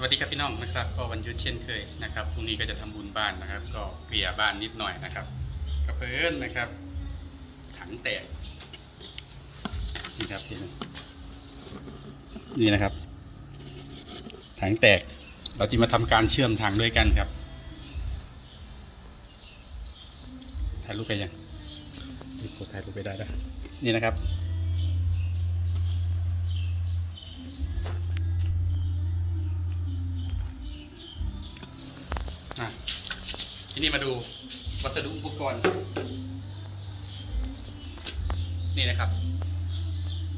สวัสดีครับพี่น้องนะครับ ก็วันยุดเช่นเคยนะครับพรุ่งนี้ก็จะทำบุญบ้านนะครับ ก็เกลี่ยบ้านนิดหน่อยนะครับกระเพื่อนนะครับ ถังแตกนี่ครับพี่น้องนี่นะครับ ถังแตกเราจะมาทำการเชื่อมถังด้วยกันครับถ่ายรูปไปยังนี่ถ่ายรูปไปได้แล้วนี่นะครับ ทีนี้มาดูวัสดุอุปกรณ์ นี่นะครับ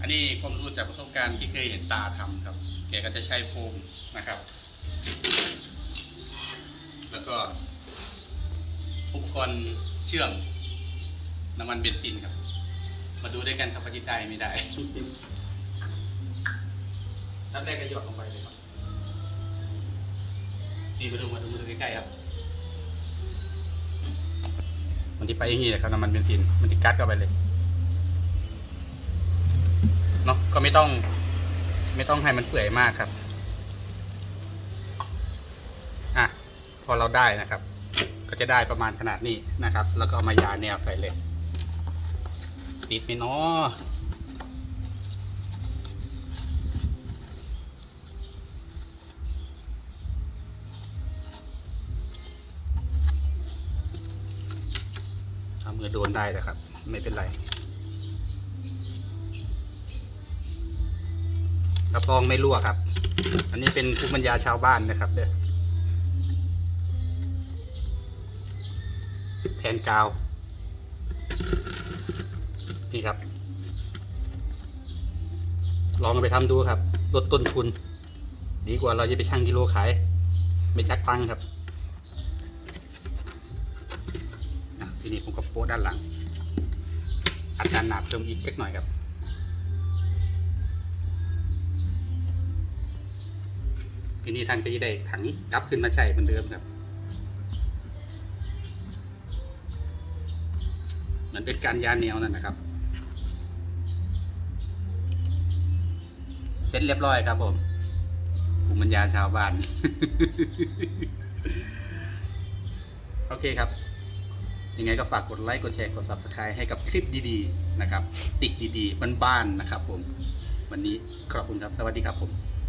อันนี้ความรู้จากประสบการณ์ที่เคยเห็นตาทำครับ แกก็จะใช้โฟมนะครับ แล้วก็อุปกรณ์เชื่อมน้ำมันเบนซินครับ มาดูด้วยกันครับว่าจะได้ไม่ได้น้ำแรกก็หยดลงไปเลยครับ นี่มาดูมาดูมาดูใกล้ๆครับ มันที่ไปอย่างนี้แหละครับน้ำมันเบนซิน มันจะกัดเข้าไปเลยเนาะก็ไม่ต้อง ไม่ต้องให้มันเปื่อยมากครับ อะ พอเราได้นะครับ ก็จะได้ประมาณขนาดนี้นะครับ แล้วก็เอามายาแนวใส่เลย ติดไหมเนาะ มือโดนได้นะครับ ไม่เป็นไร รับรองไม่รั่วครับ อันนี้เป็นภูมิปัญญาชาวบ้านนะครับเด้อแทนกาว นี่ครับ ลองไปทำดูครับ ลดต้นทุน ดีกว่าเราจะไปชั่งกิโลขาย ไม่จักตังค์ครับ อะที นี้ผมก็โป๊ะด้านหลัง อัดด้านหนาเพิ่มอีกเล็กหน่อยครับทีนี้ท่านก็จะได้ถังกลับขึ้นมาใช้เหมือนเดิมครับเหมือนเป็นการยาแนวนั่นนะครับ เสร็จเรียบร้อยครับผมภูมิปัญญาชาวบ้าน โอเคครับ ยังไงก็ฝากกดไลค์ กดแชร์ กด subscribe ให้กับคลิปดีๆนะครับ ติกดีๆบ้านๆนะครับผม วันนี้ขอบคุณครับ สวัสดีครับผม